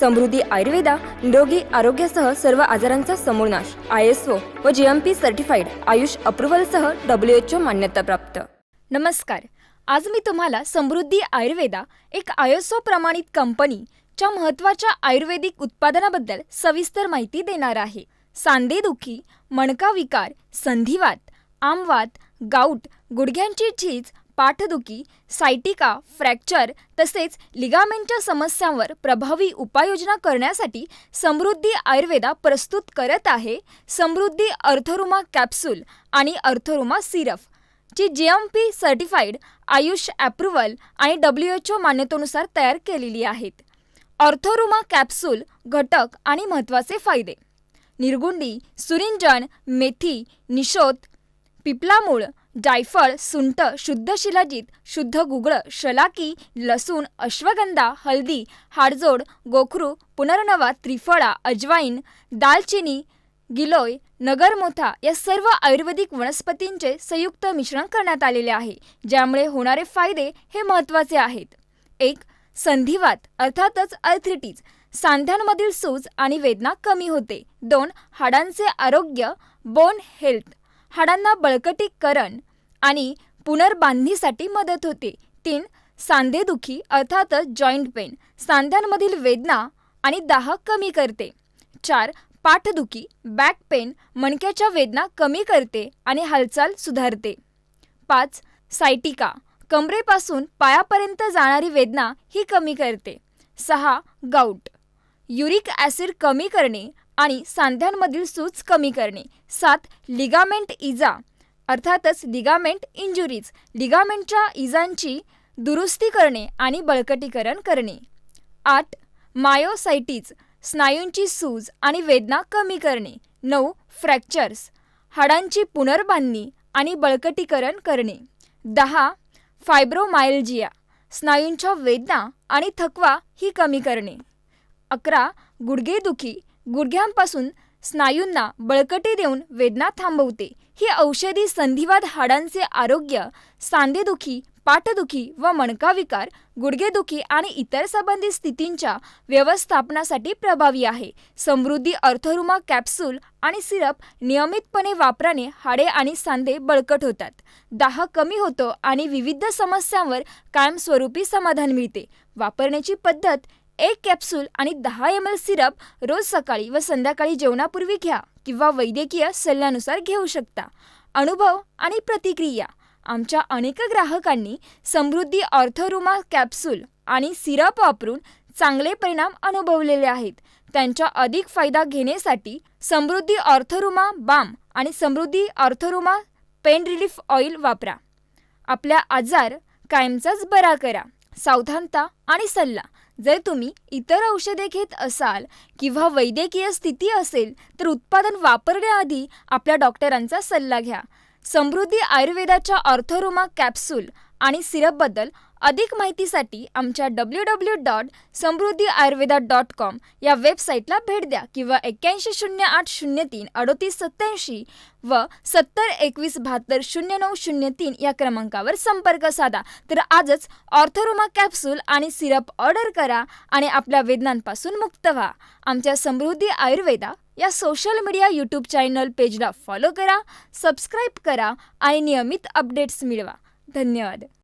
समृद्धी आयुर्वेदा निरोगी आरोग्यासह सर्व आजारांचा समूळ नाश. आय एस ओ व G M P certified AYUSH अप्रुव्हलसह W H O मान्यताप्राप्त नमस्कार. आज मी तुम्हाला समृद्धी आयुर्वेदा एक आयएसओ प्रमाणित कंपनीच्या महत्त्वाच्या आयुर्वेदिक उत्पादनाबद्दल सविस्तर माहिती देणार आहे. सांधेदुखी मणका विकार संधिवात आमवात गाऊट गुडघ्यांची चीज पाठदुखी सायटिका फ्रॅक्चर तसेच लिगामेंटच्या समस्यांवर प्रभावी उपाययोजना करण्यासाठी समृद्धी आयुर्वेदा प्रस्तुत करत आहे. समृद्धी अर्थरुमा कॅप्सूल आणि अर्थरुमा syrup G G M P certified AYUSH approval आणि डब्ल्यू एच ओ मान्यतेनुसार तयार केलेली आहेत. ऑर्थोरुमा कॅप्सूल घटक आणि महत्त्वाचे फायदे. निरगुंडी सुरिंजन मेथी निशोत पिपलामूळ जायफळ सुंठ शुद्ध शिलाजीत शुद्ध गुगळं शलाकी लसूण अश्वगंधा हळदी हाडजोड गोखरू पुनर्नवा त्रिफळा अजवाईन दालचिनी गिलोय नगरमोथा या सर्व आयुर्वेदिक वनस्पतींचे संयुक्त मिश्रण करण्यात आलेले आहे ज्यामुळे होणारे फायदे हे महत्त्वाचे आहेत. एक संधिवात अर्थातच अर्थ्रिटीज सांध्यांमधील सूज आणि वेदना कमी होते. दोन हाडांचे आरोग्य बोन हेल्थ हाडांना बळकटीकरण. आणि पुनर्बांधणीसाठी मदत होते. तीन सांधेदुखी अर्थातच जॉईंट पेन सांध्यांमधील वेदना आणि दाह कमी करते. चार पाठदुखी बॅक पेन मणक्याच्या वेदना कमी करते आणि हालचाल सुधारते. पाच सायटिका कमरेपासून पायापर्यंत जाणारी वेदना ही कमी करते. सहा गाऊट युरिक ॲसिड कमी करणे आणि सांध्यांमधील सूज कमी करणे. सात लिगामेंट इजा. अर्थातच लिगामेंट इंजुरीज लिगामेंटच्या इजांची दुरुस्ती करणे आणि बळकटीकरण करणे. आठ मायोसायटीज स्नायूंची सूज आणि वेदना कमी करणे. नऊ फ्रॅक्चर्स हाडांची पुनर्बांधणी आणि बळकटीकरण करणे. दहा फायब्रोमायल्जिया स्नायूंच्या वेदना आणि थकवा ही कमी करणे. अकरा गुडघेदुखी. गुडघ्यांपासून स्नायूंना बळकटी देऊन वेदना थांबवते. ही औषधी संधिवाद हाडांचे आरोग्य सांधेदुखी पाठदुखी व मणकाविकार गुडघेदुखी आणि इतर संबंधित स्थितींच्या व्यवस्थापनासाठी प्रभावी आहे. समृद्धी अर्थरुमा कॅप्सूल आणि सिरप नियमितपणे वापराने हाडे आणि सांधे बळकट होतात. दाह कमी होतो आणि विविध समस्यांवर कायमस्वरूपी समाधान मिळते. वापरण्याची पद्धत एक कॅप्सूल आणि दहा एम एल सिरप रोज सकाळी व संध्याकाळी जेवणापूर्वी घ्या किंवा वैद्यकीय सल्ल्यानुसार घेऊ शकता. अनुभव आणि प्रतिक्रिया. आमच्या अनेक ग्राहकांनी समृद्धी ऑर्थोरुमा कॅप्सूल आणि सिरप वापरून चांगले परिणाम अनुभवलेले आहेत. त्यांच्या अधिक फायदा घेण्यासाठी समृद्धी ऑर्थोरुमा बाम आणि Samruddhi Orthoruma pain relief oil वापरा. आपल्या आजार कायमचाच बरा करा. सावधानता आणि सल्ला. जर तुम्ही इतर औषधे घेत असाल किंवा वैद्यकीय स्थिती असेल तर उत्पादन वापरण्याआधी आपल्या डॉक्टरांचा सल्ला घ्या. समृद्धी आयुर्वेदाच्या ऑर्थोरोमा कॅप्सूल आणि सिरपबद्दल अधिक माहितीसाठी आमच्या W W dot Samruddhi Ayurveda dot com या वेबसाईटला भेट द्या किंवा एक्क्याऐंशी शून्य आठ शून्य तीन अडोतीस सत्याऐंशी व सत्तर एकवीस बहात्तर शून्य नऊ शून्य तीन या क्रमांकावर संपर्क साधा. तर आजच ऑर्थोरोमा कॅप्सूल आणि सिरप ऑर्डर करा आणि आपल्या वेदनांपासून मुक्त व्हा. आमच्या समृद्धी आयुर्वेदा या सोशल मीडिया यूट्यूब चॅनल पेजला फॉलो करा सबस्क्राईब करा आणि नियमित अपडेट्स मिळवा. धन्यवाद.